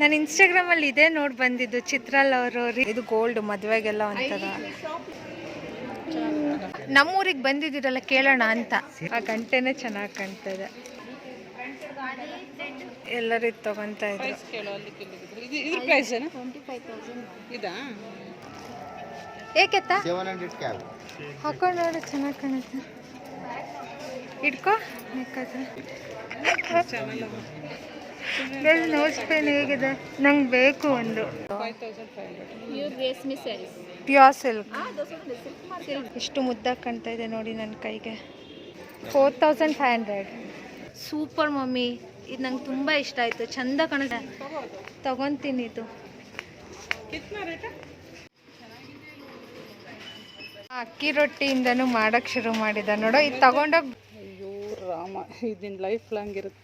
ನಾನು ಇನ್ಸ್ಟಾಗ್ರಾಮಲ್ಲಿ ಇದೇ ನೋಡಿ ಬಂದಿದ್ದು ಚಿತ್ರಾಲ್ ಅವರು ಇದು ಗೋಲ್ಡ್ ಮದುವೆಗೆಲ್ಲ ಒಂಥರ. ನಮ್ಮೂರಿಗೆ ಬಂದಿದ್ದೀರಲ್ಲ ಕೇಳೋಣ ಅಂತ. ಆ ಗಂಟೆನೇ ಚೆನ್ನಾಗಿ ಕಾಣ್ತದೆ. ಇದೆ ಎಲ್ಲರಿಗೂ ತಗೊಂತ ಇದ್ರು. ಕೇಳು ಅಲ್ಲಿ ಕೇಳಿದ್ರು ಇದು ಪ್ರೈಸ್ ಏನು? ಇದಾ? ಏಕೆತ್ತ? ಹಾಕೊಂಡು ನೋಡಿ ಚೆನ್ನಾಗಿ ಕಾಣುತ್ತೆ. ಇಟ್ಕೋ. ನೋಸ್ ಪೇನ್ ಹೇಗಿದೆ? ನಂಗೆ ಬೇಕು ಒಂದು. ಪ್ಯೂರ್ ಸಿಲ್ಕ್ ಇಷ್ಟು ಎಷ್ಟು ಮುದ್ದಾಗಿ ಕಾಣ್ತಾ ಇದೆ ನೋಡಿ ನನ್ನ ಕೈಗೆ. Four thousand five hundred super mummy. ಇದು ನಂಗೆ ತುಂಬ ಇಷ್ಟ ಆಯಿತು. ಚಂದ ಕಾಣುತ್ತೆ. ತಗೊತೀನಿ ಇದು. ಅಕ್ಕಿ ರೊಟ್ಟಿಯಿಂದನೂ ಮಾಡೋಕ್ಕೆ ಶುರು ಮಾಡಿದ. ನೋಡೋ ಇದು ತಗೊಂಡೋಗಿ ಅಯ್ಯೋ ರಾಮ. ಇದನ್ನ ಲೈಫ್ ಲಾಂಗ್ ಇರುತ್ತೆ.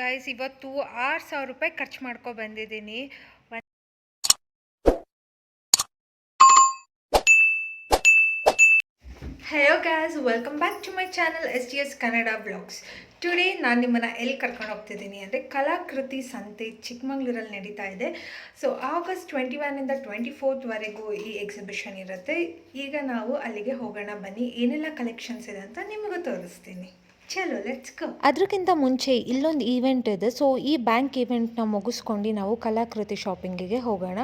ಗೈಸ್ ಇವತ್ತು ಆರು ಸಾವಿರ ರೂಪಾಯಿ ಖರ್ಚು ಮಾಡ್ಕೊ ಬಂದಿದ್ದೀನಿ. Hello guys welcome back to my channel S T S Kannada blogs today ನಾನು ನಿಮ್ಮನ್ನು ಎಲ್ಲಿ ಕರ್ಕೊಂಡು ಹೋಗ್ತಿದ್ದೀನಿ ಅಂದರೆ ಕಲಾಕೃತಿ ಸಂತೆ ಚಿಕ್ಕಮಂಗ್ಳೂರಲ್ಲಿ ನಡೀತಾ ಇದೆ. ಸೊ ಆಗಸ್ಟ್ ಟ್ವೆಂಟಿ ಒನ್ನಿಂದ ಟ್ವೆಂಟಿ ಫೋರ್ತ್ವರೆಗೂ ಈ ಎಕ್ಸಿಬಿಷನ್ ಇರುತ್ತೆ. ಈಗ ನಾವು ಅಲ್ಲಿಗೆ ಹೋಗೋಣ ಬನ್ನಿ. ಏನೆಲ್ಲ ಕಲೆಕ್ಷನ್ಸ್ ಇದೆ ಅಂತ ನಿಮಗೂ ತೋರಿಸ್ತೀನಿ. ಚಲೋ ಅದಕ್ಕಿಂತ ಮುಂಚೆ ಇಲ್ಲೊಂದು ಈವೆಂಟ್ ಇದೆ. ಸೊ ಈ ಬ್ಯಾಂಕ್ ಈವೆಂಟ್ನ ಮುಗಿಸ್ಕೊಂಡು ನಾವು ಕಲಾಕೃತಿ ಶಾಪಿಂಗಿಗೆ ಹೋಗೋಣ.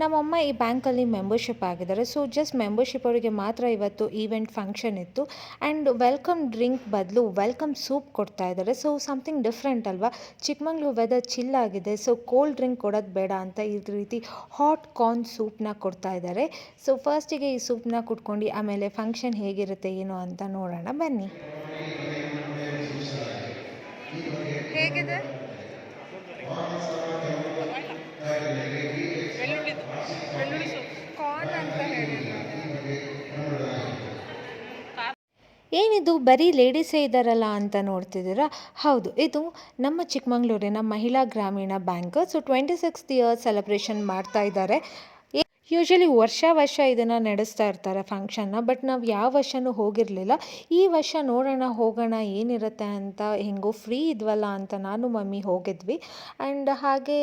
ನಮ್ಮಮ್ಮ ಈ ಬ್ಯಾಂಕಲ್ಲಿ ಮೆಂಬರ್ಶಿಪ್ ಆಗಿದ್ದಾರೆ. ಸೊ ಜಸ್ಟ್ ಮೆಂಬರ್ಶಿಪ್ ಅವರಿಗೆ ಮಾತ್ರ ಇವತ್ತು ಈವೆಂಟ್ ಫಂಕ್ಷನ್ ಇತ್ತು. ಆ್ಯಂಡ್ ವೆಲ್ಕಮ್ ಡ್ರಿಂಕ್ ಬದಲು ವೆಲ್ಕಮ್ ಸೂಪ್ ಕೊಡ್ತಾ ಇದ್ದಾರೆ. ಸೊ ಸಮಥಿಂಗ್ ಡಿಫ್ರೆಂಟ್ ಅಲ್ವಾ? ಚಿಕ್ಕಮಂಗ್ಳೂರು ವೆದರ್ ಚಿಲ್ ಆಗಿದೆ. ಸೊ ಕೋಲ್ಡ್ ಡ್ರಿಂಕ್ ಕೊಡೋದು ಬೇಡ ಅಂತ ಈ ರೀತಿ ಹಾಟ್ ಕಾರ್ನ್ ಸೂಪ್ನ ಕೊಡ್ತಾ ಇದ್ದಾರೆ. ಸೊ ಫಸ್ಟಿಗೆ ಈ ಸೂಪ್ನ ಕುಟ್ಕೊಂಡು ಆಮೇಲೆ ಫಂಕ್ಷನ್ ಹೇಗಿರುತ್ತೆ, ಏನು ಅಂತ ನೋಡೋಣ. ಬನ್ನಿ ಹೇಗಿದೆ ಬೆಳ್ಳುಳ್ಳಿ ಬೆಳ್ಳುಳ್ಳಿ ಸೊಪ್ಪು ಕಾರ್ನ್ ಅಂತ ಹೇಳಿದ್ರು ಏನಿದು? ಬರೀ ಲೇಡೀಸೇ ಇದ್ದಾರಲ್ಲ ಅಂತ ನೋಡ್ತಿದ್ದೀರಾ? ಹೌದು, ಇದು ನಮ್ಮ ಚಿಕ್ಕಮಂಗ್ಳೂರಿನ Mahila Grameena bank. So twenty sixth year celebration ಮಾಡ್ತಾ ಇದ್ದಾರೆ. ಯೂಶ್ವಲಿ ವರ್ಷ ವರ್ಷ ಇದನ್ನು ನಡೆಸ್ತಾ ಇರ್ತಾರೆ ಫಂಕ್ಷನ್ನ ಬಟ್ ನಾವು ಯಾವ ವರ್ಷನೂ ಹೋಗಿರಲಿಲ್ಲ. ಈ ವರ್ಷ ನೋಡೋಣ, ಹೋಗೋಣ, ಏನಿರುತ್ತೆ ಅಂತ ಹೆಂಗೋ ಫ್ರೀ ಇದ್ವಲ್ಲ ಅಂತ ನಾನು ಮಮ್ಮಿ ಹೋಗಿದ್ವಿ. ಆ್ಯಂಡ್ ಹಾಗೆ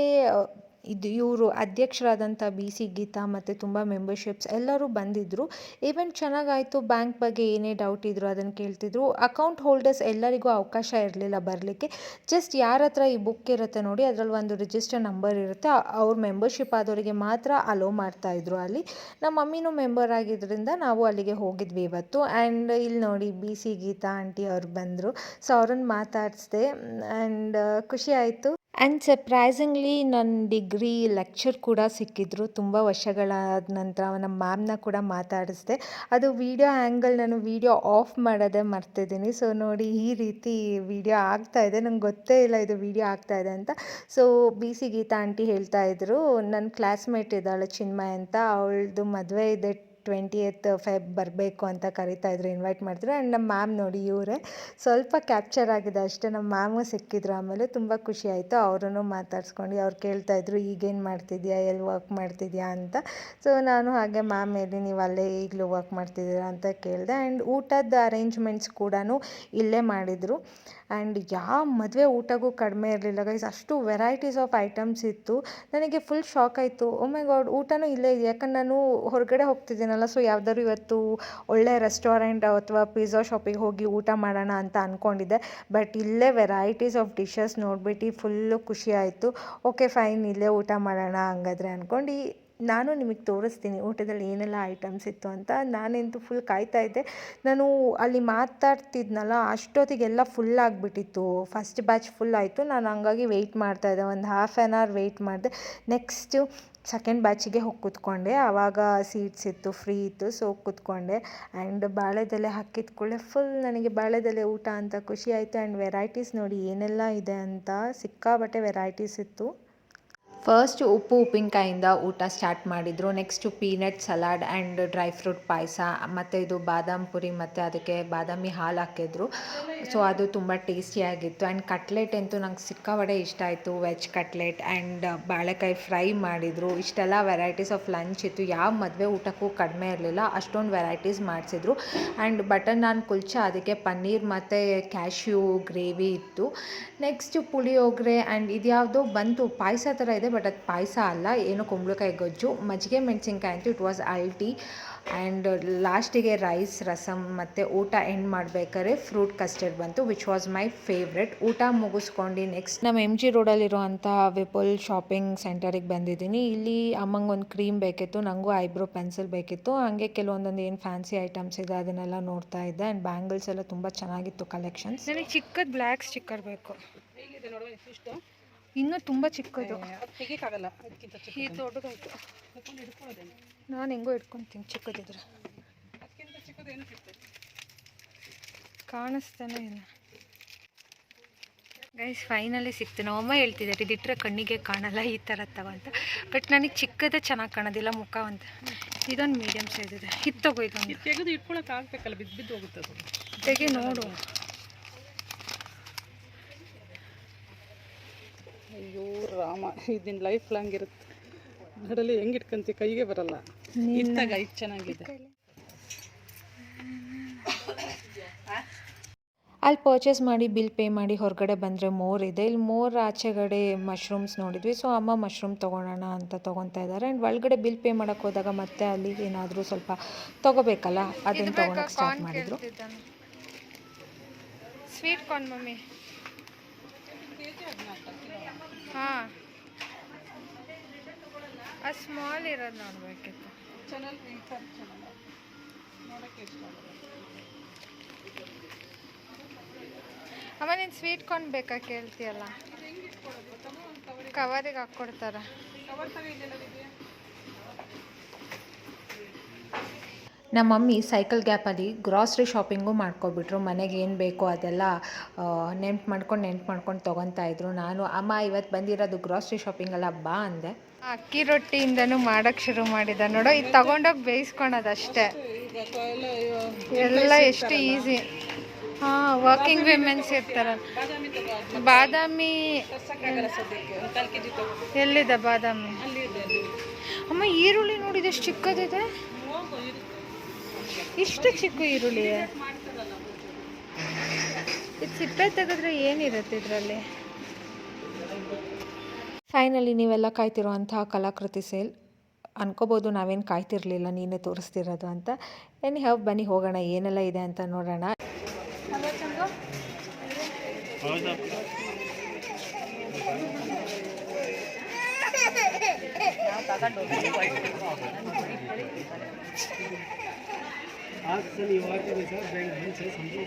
ಇದು ಇವರು ಅಧ್ಯಕ್ಷರಾದಂಥ ಬಿ ಸಿ ಗೀತಾ ಮತ್ತು ತುಂಬ ಮೆಂಬರ್ಶಿಪ್ಸ್ ಎಲ್ಲರೂ ಬಂದಿದ್ದರು ಈವೆಂಟ್ ಚೆನ್ನಾಗಾಯಿತು, ಬ್ಯಾಂಕ್ ಬಗ್ಗೆ ಏನೇ ಡೌಟ್ ಇದ್ದರು ಅದನ್ನು ಕೇಳ್ತಿದ್ರು. ಅಕೌಂಟ್ ಹೋಲ್ಡರ್ಸ್ ಎಲ್ಲರಿಗೂ ಅವಕಾಶ ಇರಲಿಲ್ಲ ಬರಲಿಕ್ಕೆ. ಜಸ್ಟ್ ಯಾರ ಹತ್ರ ಈ ಬುಕ್ ಇರುತ್ತೆ ನೋಡಿ, ಅದರಲ್ಲಿ ಒಂದು ರಿಜಿಸ್ಟರ್ ನಂಬರ್ ಇರುತ್ತೆ. ಅವ್ರ ಮೆಂಬರ್ಶಿಪ್ ಆದವರಿಗೆ ಮಾತ್ರ ಅಲೋ ಮಾಡ್ತಾಯಿದ್ರು ಅಲ್ಲಿ. ನಮ್ಮ ಮಮ್ಮಿನೂ ಮೆಂಬರ್ ಆಗಿದ್ದರಿಂದ ನಾವು ಅಲ್ಲಿಗೆ ಹೋಗಿದ್ವಿ ಇವತ್ತು. ಆ್ಯಂಡ್ ಇಲ್ಲಿ ನೋಡಿ ಬಿ ಸಿ ಗೀತಾ ಆಂಟಿ ಅವ್ರು ಬಂದರು. ಸೊ ಅವ್ರನ್ನ ಮಾತಾಡಿಸ್ದೆ. ಆ್ಯಂಡ್ ಖುಷಿ ಆಯಿತು. ಆ್ಯಂಡ್ ಸರ್ಪ್ರೈಸಿಂಗ್ಲಿ ನನ್ನ ಡಿಗ್ರಿ ಲೆಕ್ಚರ್ ಕೂಡ ಸಿಕ್ಕಿದ್ರು. ತುಂಬ ವರ್ಷಗಳಾದ ನಂತರ ನಮ್ಮ ಮ್ಯಾಮ್ನ ಕೂಡ ಮಾತಾಡಿಸ್ದೆ. ಅದು ವೀಡಿಯೋ ಆ್ಯಂಗಲ್ ನಾನು ವೀಡಿಯೋ ಆಫ್ ಮಾಡೋದೇ ಮರ್ತಿದ್ದೀನಿ. ಸೊ ನೋಡಿ ಈ ರೀತಿ ವಿಡಿಯೋ ಆಗ್ತಾ ಇದೆ. ನಂಗೆ ಗೊತ್ತೇ ಇಲ್ಲ ಇದು ವಿಡಿಯೋ ಆಗ್ತಾ ಇದೆ ಅಂತ. So B C Geetha aunty ಹೇಳ್ತಾ ಇದ್ರು. ನನ್ನ ಕ್ಲಾಸ್ಮೇಟ್ ಇದ್ದಾಳೆ ಚಿನ್ಮಯ್ ಅಂತ. ಅವಳದು ಮದುವೆ ಇದೆ ಟ್ವೆಂಟಿ ಏತ್ ಫೆಬ್ ಬರಬೇಕು ಅಂತ ಕರಿತಾ ಇದ್ರು ಇನ್ವೈಟ್ ಮಾಡಿದ್ರು ಆ್ಯಂಡ್ ನಮ್ಮ ಮ್ಯಾಮ್ ನೋಡಿ ಇವರೇ ಸ್ವಲ್ಪ ಕ್ಯಾಪ್ಚರ್ ಆಗಿದೆ ಅಷ್ಟೇ. ನಮ್ಮ ಮ್ಯಾಮು ಸಿಕ್ಕಿದ್ರು ಆಮೇಲೆ ತುಂಬ ಖುಷಿ ಆಯಿತು. ಅವರನ್ನು ಮಾತಾಡ್ಸ್ಕೊಂಡು ಅವ್ರು ಕೇಳ್ತಾ ಇದ್ರು, ಈಗೇನು ಮಾಡ್ತಿದ್ಯಾ? ಎಲ್ಲಿ ವರ್ಕ್ ಮಾಡ್ತಿದ್ಯಾ? ಅಂತ. ಸೊ ನಾನು ಹಾಗೆ ಮ್ಯಾಮ್ ಹೇಳಿ, ನೀವು ಅಲ್ಲೇ ಈಗಲೂ ವರ್ಕ್ ಮಾಡ್ತಿದ್ದೀರಾ? ಅಂತ ಕೇಳಿದೆ. ಆ್ಯಂಡ್ ಊಟದ ಅರೇಂಜ್ಮೆಂಟ್ಸ್ ಕೂಡ ಇಲ್ಲೇ ಮಾಡಿದರು. ಆ್ಯಂಡ್ ಯಾವ ಮದುವೆ ಊಟಕ್ಕೂ ಕಡಿಮೆ ಇರಲಿಲ್ಲ ಗೈಸ್ ಅಷ್ಟು ವೆರೈಟೀಸ್ ಆಫ್ ಐಟಮ್ಸ್ ಇತ್ತು. ನನಗೆ ಫುಲ್ ಶಾಕ್ ಆಯಿತು. ಒಮ್ಮೆ ಗಾಡ್ ಊಟನೂ ಇಲ್ಲೇ ಇದೆ. ಯಾಕಂದ್ರೆ ನಾನು ಹೊರಗಡೆ ಹೋಗ್ತಿದ್ದೀನಲ್ಲ ಸೊ ಯಾವ್ದಾದ್ರು ಇವತ್ತು ಒಳ್ಳೆ ರೆಸ್ಟೋರೆಂಟ್ ಅಥವಾ ಪಿಜ್ಜಾ ಶಾಪಿಗೆ ಹೋಗಿ ಊಟ ಮಾಡೋಣ ಅಂತ ಅಂದ್ಕೊಂಡಿದ್ದೆ ಬಟ್ ಇಲ್ಲೇ ವೆರೈಟೀಸ್ ಆಫ್ ಡಿಶಸ್ ನೋಡ್ಬಿಟ್ಟು ಫುಲ್ಲು ಖುಷಿ ಆಯಿತು. ಓಕೆ ಫೈನ್ ಇಲ್ಲೇ ಊಟ ಮಾಡೋಣ ಹಂಗಾದ್ರೆ ಅಂದ್ಕೊಂಡು ನಾನು ನಿಮಗೆ ತೋರಿಸ್ತೀನಿ ಊಟದಲ್ಲಿ ಏನೆಲ್ಲ ಐಟಮ್ಸ್ ಇತ್ತು ಅಂತ. ನಾನಂತೂ ಫುಲ್ ಕಾಯ್ತಾ ಇದ್ದೆ. ನಾನು ಅಲ್ಲಿ ಮಾತಾಡ್ತಿದ್ನಲ್ಲ, ಅಷ್ಟೊತ್ತಿಗೆಲ್ಲ ಫುಲ್ ಆಗಿಬಿಟ್ಟಿತ್ತು. ಫಸ್ಟ್ ಬ್ಯಾಚ್ ಫುಲ್ ಆಯಿತು. ನಾನು ಹಂಗಾಗಿ ವೆಯ್ಟ್ ಮಾಡ್ತಾಯಿದ್ದೆ ಒಂದು ಹಾಫ್ ಆ್ಯನ್ ಅವರ್ ವೆಯ್ಟ್ ಮಾಡಿದೆ. ನೆಕ್ಸ್ಟು ಸೆಕೆಂಡ್ ಬ್ಯಾಚಿಗೆ ಹೋಗಿ ಕೂತ್ಕೊಂಡೆ. ಆವಾಗ ಸೀಟ್ಸ್ ಇತ್ತು ಫ್ರೀ ಇತ್ತು ಸೊ ಕೂತ್ಕೊಂಡೆ. ಆ್ಯಂಡ್ ಬಾಳೆದೆಲೆ ಹಾಕಿದ ಕೂಡಲೇ ಫುಲ್ ನನಗೆ ಬಾಳೆದೆಲೆ ಊಟ ಅಂತ ಖುಷಿ ಆಯಿತು. ಆ್ಯಂಡ್ ವೆರೈಟೀಸ್ ನೋಡಿ ಏನೆಲ್ಲ ಇದೆ ಅಂತ. ಸಿಕ್ಕಾಬಟ್ಟೆ ವೆರೈಟೀಸ್ ಇತ್ತು. ಫಸ್ಟ್ ಉಪ್ಪು, ಉಪ್ಪಿನಕಾಯಿಂದ ಊಟ ಸ್ಟಾರ್ಟ್ ಮಾಡಿದರು. Next peanut salad and dry fruit ಪಾಯಸ, ಮತ್ತು ಇದು ಬಾದಾಮ್ ಪುರಿ, ಮತ್ತು ಅದಕ್ಕೆ ಬಾದಾಮಿ ಹಾಲು ಹಾಕಿದ್ರು. ಸೊ ಅದು ತುಂಬ ಟೇಸ್ಟಿಯಾಗಿತ್ತು ಆ್ಯಂಡ್ ಕಟ್ಲೆಟ್ ಅಂತೂ ನಂಗೆ ವಡೆ ಇಷ್ಟ ಆಯಿತು. ವೆಜ್ ಕಟ್ಲೆಟ್ ಆ್ಯಂಡ್ ಬಾಳೆಕಾಯಿ ಫ್ರೈ ಮಾಡಿದರು. ಇಷ್ಟೆಲ್ಲ ವೆರೈಟೀಸ್ ಆಫ್ ಲಂಚ್ ಇತ್ತು. ಯಾವ ಮದುವೆ ಊಟಕ್ಕೂ ಕಡಿಮೆ ಇರಲಿಲ್ಲ. ಅಷ್ಟೊಂದು ವೆರೈಟೀಸ್ ಮಾಡಿಸಿದ್ರು. ಆ್ಯಂಡ್ ಬಟರ್ ನಾನ್ ಕುಲ್ಚಾ, ಅದಕ್ಕೆ ಪನ್ನೀರ್ ಮತ್ತು ಕ್ಯಾಶ್ಯೂ ಗ್ರೇವಿ ಇತ್ತು. ನೆಕ್ಸ್ಟು ಪುಳಿಯೋಗರೆ ಆ್ಯಂಡ್ ಇದ್ಯಾವುದೋ ಬಂತು. ಪಾಯಸ ಥರ ಇದೆ ಬಟ್ ಅದು ಪಾಯಸ ಅಲ್ಲ ಏನೋ ಕುಂಬಳಕಾಯಿ ಗೊಜ್ಜು ಮಜ್ಜಿಗೆ ಮೆಣಸಿನ್ಕಾಯಿ ಅಂತೂ ಇಟ್ ವಾಸ್ ಅಲ್ಟಿ. ಆ್ಯಂಡ್ ಲಾಸ್ಟಿಗೆ ರೈಸ್ ರಸಮ್ ಮತ್ತು ಊಟ ಎಂಡ್ ಮಾಡಬೇಕಾದ್ರೆ ಫ್ರೂಟ್ ಕಸ್ಟರ್ಡ್ ಬಂತು ವಿಚ್ ವಾಸ್ ಮೈ ಫೇವ್ರೆಟ್ ಊಟ ಮುಗಿಸ್ಕೊಂಡು ನೆಕ್ಸ್ಟ್ ನಮ್ಮ ಎಂ ಜಿ ರೋಡಲ್ಲಿರುವಂಥ ವಿಪುಲ್ ಶಾಪಿಂಗ್ ಸೆಂಟರಿಗೆ ಬಂದಿದ್ದೀನಿ. ಇಲ್ಲಿ ಅಮ್ಮಂಗೆ ಒಂದು ಕ್ರೀಮ್ ಬೇಕಿತ್ತು ನನಗೂ ಐಬ್ರೋ ಪೆನ್ಸಿಲ್ ಬೇಕಿತ್ತು. ಹಾಗೆ ಕೆಲವೊಂದೊಂದು ಏನು ಫ್ಯಾನ್ಸಿ ಐಟಮ್ಸ್ ಇದೆ ಅದನ್ನೆಲ್ಲ ನೋಡ್ತಾ ಇದ್ದೆ. ಆ್ಯಂಡ್ ಬ್ಯಾಂಗಲ್ಸ್ ಎಲ್ಲ ತುಂಬ ಚೆನ್ನಾಗಿತ್ತು ಕಲೆಕ್ಷನ್ಸ್ ನನಗೆ ಚಿಕ್ಕದು ಬ್ಲ್ಯಾಕ್ ಸ್ಟಿಕ್ಕರ್ ಬೇಕು. ಹೇಗಿದೆ ನೋಡುವ ಇಷ್ಟು ಇನ್ನೂ ತುಂಬ ಚಿಕ್ಕದು. ತೆಗಿಯಕ್ಕಾಗಲ್ಲ ಅದಕ್ಕಿಂತ ಚಿಕ್ಕ ಈ ದೊಡ್ಡದಾಯ್ತು. ನಾನು ಹೆಂಗೋ ಇಟ್ಕೊಂತೀನಿ ಚಿಕ್ಕದಿದ್ರೆ ಕಾಣಿಸ್ತಾನೆ ಇಲ್ಲ. ಗೈಸ್ ಫೈನಲಿ ಸಿಕ್ತು. ನಮ್ಮಮ್ಮ ಹೇಳ್ತಿದ್ದಾರೆ ಇದಿಟ್ಟರೆ ಕಣ್ಣಿಗೆ ಕಾಣಲ್ಲ ಈ ಥರ ತಗೊಂತ ಬಟ್ ನನಗೆ ಚಿಕ್ಕದೇ ಚೆನ್ನಾಗಿ ಕಾಣೋದಿಲ್ಲ ಮುಖ ಅಂತ. ಇದೊಂದು ಮೀಡಿಯಮ್ ಸೈಜ್ ಇದೆ. ಇದು ತಗೋ ಇದೊಂದು. ಇದು ತೆಗೆದು ಇಟ್ಕೊಳಕ್ಕೆ ಆಗ್ಬೇಕಲ್ಲ ಬಿದ್ದು ಬಿದ್ದು ಹೋಗುತ್ತೆ ಅದು. ತೆಗೆ ನೋಡು. ಅಯ್ಯೋ ರಾಮ ಇದನ್ನ ಲೈಫ್ ಲಾಂಗ್ ಇರುತ್ತೆ. ನಡಲಿ ಹೆಂಗೆ ಇಟ್ಕೊಂತಿ ಕೈಗೆ ಬರಲ್ಲ. ಇತ್ತಾಗ ಇದು ಚೆನ್ನಾಗಿದೆ. ಅಲ್ಲಿ ಪರ್ಚೇಸ್ ಮಾಡಿ ಬಿಲ್ ಪೇ ಮಾಡಿ ಹೊರಗಡೆ ಬಂದರೆ ಮೋರ್ ಇದೆ. ಇಲ್ಲಿ ಮೋರ್ ಆಚೆಗಡೆ ಮಶ್ರೂಮ್ಸ್ ನೋಡಿದ್ವಿ. ಸೊ ಅಮ್ಮ ಮಶ್ರೂಮ್ ತೊಗೊಳೋಣ ಅಂತ ತೊಗೊತಾ ಇದ್ದಾರೆ ಆ್ಯಂಡ್ ಒಳಗಡೆ ಬಿಲ್ ಪೇ ಮಾಡೋಕ್ಕೆ ಹೋದಾಗ ಮತ್ತೆ ಅಲ್ಲಿ ಏನಾದರೂ ಸ್ವಲ್ಪ ತೊಗೋಬೇಕಲ್ಲ ಅದನ್ನು ತೊಗೊಳಕ್ಕೆ ಸ್ಟಾರ್ಟ್ ಮಾಡಿದರು. Sweet corn mummy. ಹಾಂ. ಆ ಸ್ಮಾಲ್ ಇರೋದು ನೋಡ್ಬೇಕಿತ್ತು. ಅಮ್ಮ ನೀನು ಸ್ವೀಟ್ ಕಾರ್ನ್ ಬೇಕಾ ಕೇಳ್ತಿಯಲ್ಲ? ಕವರಿಗೆ ಹಾಕ್ಕೊಡ್ತಾರ ಕವರ್ ತಗೊಂಡಿಲ್ಲ ನಮ್ಮ ಮಮ್ಮಿ ಸೈಕಲ್ ಗ್ಯಾಪಲ್ಲಿ ಗ್ರಾಸ್ರಿ ಶಾಪಿಂಗು ಮಾಡ್ಕೊಬಿಟ್ರು. ಮನೆಗೆ ಏನು ಬೇಕೋ ಅದೆಲ್ಲ ನೆನ್ಪು ಮಾಡ್ಕೊಂಡು ನೆನ್ಪು ಮಾಡ್ಕೊಂಡು ತೊಗೊತಾ ಇದ್ರು. ನಾನು, ಅಮ್ಮ ಇವತ್ತು ಬಂದಿರೋದು ಗ್ರಾಸ್ರಿ ಶಾಪಿಂಗಲ್ಲ, ಬಾ, ಅಂದೆ. ಅಕ್ಕಿ ರೊಟ್ಟಿಯಿಂದನೂ ಮಾಡೋಕ್ಕೆ ಶುರು ಮಾಡಿದ ನೋಡೋ, ಇದು ತಗೊಂಡೋಗಿ ಬೇಯಿಸ್ಕೊಳೋದಷ್ಟೇ. ಎಲ್ಲ ಎಷ್ಟು ಈಸಿ. ಹಾಂ, ವರ್ಕಿಂಗ್ ವಿಮೆನ್ಸ್ ಇರ್ತಾರ. ಬಾದಾಮಿ ಎಲ್ಲಿದೆ ಬಾದಾಮಿ? ಅಮ್ಮ, ಈರುಳ್ಳಿ ನೋಡಿದೆ ಎಷ್ಟು ಚಿಕ್ಕದಿದೆ. ಇಷ್ಟು ಚಿಕ್ಕ ಈರುಳ್ಳಿ. ಇದು ಸಿಪ್ಪೆ ತೆಗೆದ್ರೆ ಏನಿರುತ್ತೆ ಇದರಲ್ಲಿ? ಫೈನಲಿ ನೀವೆಲ್ಲ ಕಾಯ್ತಿರುವಂತಹ ಕಲಾಕೃತಿ ಸೇಲ್. ಅನ್ಕೋಬೋದು ನಾವೇನು ಕಾಯ್ತಿರ್ಲಿಲ್ಲ ನೀನೇ ತೋರಿಸ್ತಿರೋದು ಅಂತ. ಏನು ಹ್ಯಾವ್ ಬನ್ನಿ ಹೋಗೋಣ ಏನೆಲ್ಲ ಇದೆ ಅಂತ ನೋಡೋಣ. आज से नहीं हुआ कि सर बैंक बैंक से समझो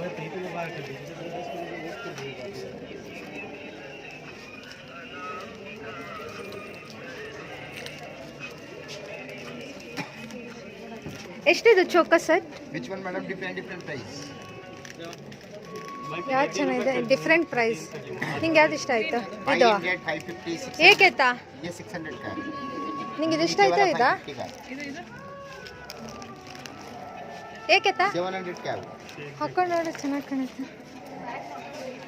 मैं तरीके में बाहर कर दीजिए दस मिनट वेट कर दीजिएगा ಎಷ್ಟಿದೆ choker set Which one, madam? Different, different price. ಯಾವ್ದು ಚೆನ್ನಾಗಿದೆ ಡಿಫ್ರೆಂಟ್ ಪ್ರೈಸ್ ನಿಂಗೆ ಯಾವ್ದು ಇಷ್ಟ ಆಯ್ತು Five ಇದು hundred, five fifty, six. ಏಕೆತ್ತಾ ये six hundred का है। ನಿಂಗೆ ಇದು ಇಷ್ಟ नीचे ಆಯ್ತಾ वाला ಇದಾ ಏಕೆ ತಾ ಚೆನ್ನಾಗಿ ಕಾಣುತ್ತೆ.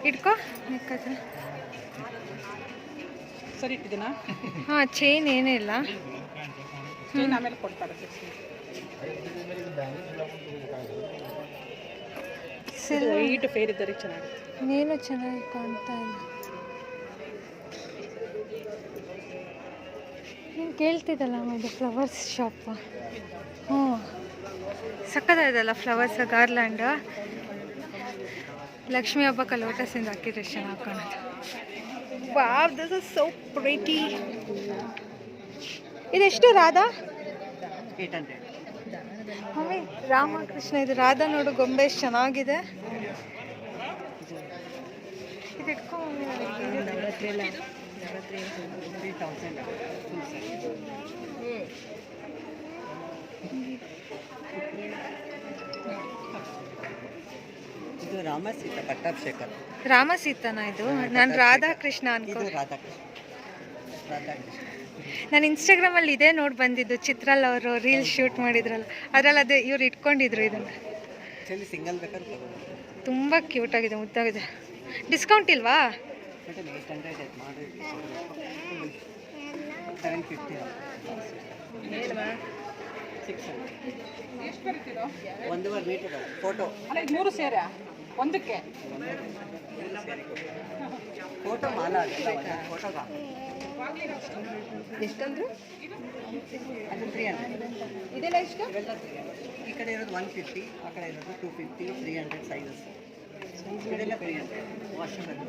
ಇಟ್ಕೋ ಸರಿ ಇದನ್ನ? ಹಾಂ ಚೈನ್ ಏನೇ ಇಲ್ಲ. ಚೈನ್ ಆಮೇಲೆ ಕೊಡ್ತಾರೆ ಫೇರ್ ಇದ್ದಾರೆ ಚೆನ್ನಾಗಿ ನೀನು ಚೆನ್ನಾಗಿ ಕಾಣ್ತಾ ಇಲ್ಲ. ಕೇಳ್ತಿದ್ದಲ್ಲ ಇದು ಫ್ಲವರ್ಸ್ ಶಾಪ್ ಹ್ಞೂ. ಸಕ್ಕದಾಯ್ದಲ್ಲ ಫ್ಲವರ್ಸ್ ಗಾರ್ಲ್ಯಾಂಡ್ ಲಕ್ಷ್ಮಿ ಹಬ್ಬಕ್ಕೆ ಲೋಟಸಿಂದ ಹಾಕಿದ್ರೆ ಎಷ್ಟು ಚೆನ್ನಾಗಿ ಕಾಣುತ್ತೆ wow this is so pretty ಇದೆಷ್ಟು ರಾಧಾ? ಮಮ್ಮಿ ರಾಮಕೃಷ್ಣ ಇದು ರಾಧಾ ನೋಡು ಗೊಂಬೆ ಎಷ್ಟು ಚೆನ್ನಾಗಿದೆ. ಇದು ಮಮ್ಮಿ ನನಗೆ ಇದು. ಇದು ರಾಮ ಸೀತಾ ಪಟ್ಟಾಭಿಷೇಕ ರಾಮಸೀತನ ಇದು? ನಾನು ರಾಧಾಕೃಷ್ಣ ಅನ್ಕೋ ಇದು ರಾಧಾಕೃಷ್ಣ. ನಾನು ಇನ್ಸ್ಟಾಗ್ರಾಮಲ್ಲಿ ಇದೇ ನೋಡಿ ಬಂದಿದ್ದು ಚಿತ್ರಲ್ ಅವರು ರೀಲ್ ಶೂಟ್ ಮಾಡಿದ್ರಲ್ಲ ಅದ್ರಲ್ಲಿ ಅದೇ ಇವ್ರು ಇಟ್ಕೊಂಡಿದ್ರು ಇದನ್ನು. ಕ್ಯೂಟ್ ತುಂಬ ಕ್ಯೂಟಾಗಿದೆ ಮುದ್ದಾಗಿದೆ. ಡಿಸ್ಕೌಂಟ್ ಇಲ್ವಾ? ಏಯ್ಟ್ ಹಂಡ್ರೆಡ್ ಮಾಡಿ ಸೆವೆನ್ ಫಿಫ್ಟಿ ಸಿಕ್ಸ್ ಬರೀತಿರೋ ಒಂದೂವರೆ ಮೀಟರ್ ಫೋಟೋ ಅಲ್ಲ ಮೂರು ಸೇರ? ಒಂದಕ್ಕೆ? ಫೋಟೋ ಮಾಲ ಫೋಟೋ ಎಷ್ಟಂದ್ರು? ಅದು ತ್ರೀ ಹಂಡ್ರೆಡ್ ಇದೆಲ್ಲ ಎಷ್ಟು? ಈ ಕಡೆ ಇರೋದು ಒನ್ ಫಿಫ್ಟಿ ಆ ಕಡೆ ಇರೋದು two fifty three hundred sizes hundred washable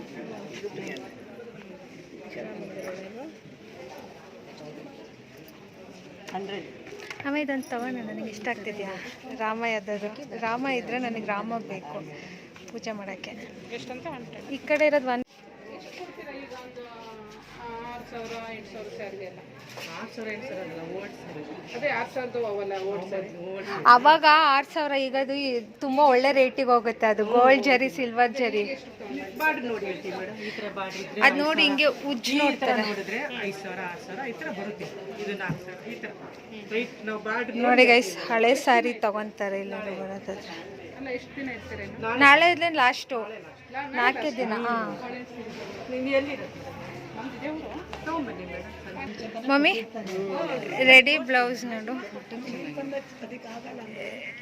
ಇದು ಆಮೇಲೆ ತಗೋಣ, ನನಗೆ ಇಷ್ಟ ಆಗ್ತಿದ್ಯಾ? ರಾಮ ಯಾವ್ದಾದ್ರು ರಾಮ ಇದ್ರೆ ನನಗೆ ರಾಮ ಬೇಕು ಪೂಜೆ ಮಾಡೋಕ್ಕೆ. ಈ ಕಡೆ ಇರೋದು ಒಂದು ಆರು ಸಾವಿರ ಎಂಟು ಸಾವಿರ ಎಲ್ಲ. ಅದೇ ಆರು ಸಾವಿರದ ಅವಲ್ಲ ಅವಾಗ ಆರು ಸಾವಿರ ಈಗ ಅದು ತುಂಬಾ ಒಳ್ಳೆ ರೇಟಿಗೆ ಹೋಗುತ್ತೆ ಅದು. ಗೋಲ್ಡ್ ಜರಿ ಸಿಲ್ವರ್ ಜರಿ. ಅದ್ ನೋಡಿ ಹೇಳ್ತೀವಿ ಮೇಡಮ್ ಈ ಥರ ಬಾರ್ಡ್ರ್ ಇದ್ರೆ ಅದು ನೋಡಿ ಹಿಂಗೆ ಉಜ್ಜಿ ಈ ಥರ ನೋಡ್ತಾರೆ. ನೋಡಿದ್ರೆ ಐದು ಸಾವಿರ ಆರು ಸಾವಿರ ಈ ಥರ ಬರುತ್ತೆ. ಇದು ನಾಲ್ಕು ಸಾವಿರ ಈ ಥರ. ರೈಟ್ ನಾವು ಬಾರ್ಡ್ರ್ ನೋಡಿ ಗೈಸ್ ಹಳೆ ಸಾರಿ ತಗೊಂತಾರೆ ಇಲ್ಲ ಬರೋದಾದ್ರೆ. ಅಲ್ಲ ಎಷ್ಟು ದಿನ ಇರ್ತೀರೇನು ನಾಳೆ ಲಾಸ್ಟ್ ಲಾಸ್ಟು ನಾಲ್ಕೇ ದಿನ ಹಾಂ. ನಿಮ್ಗೆ ಎಲ್ಲಿರುತ್ತೆ? ಮಮ್ಮಿ ರೆಡಿ ಬ್ಲೌಸ್ ನೋಡು.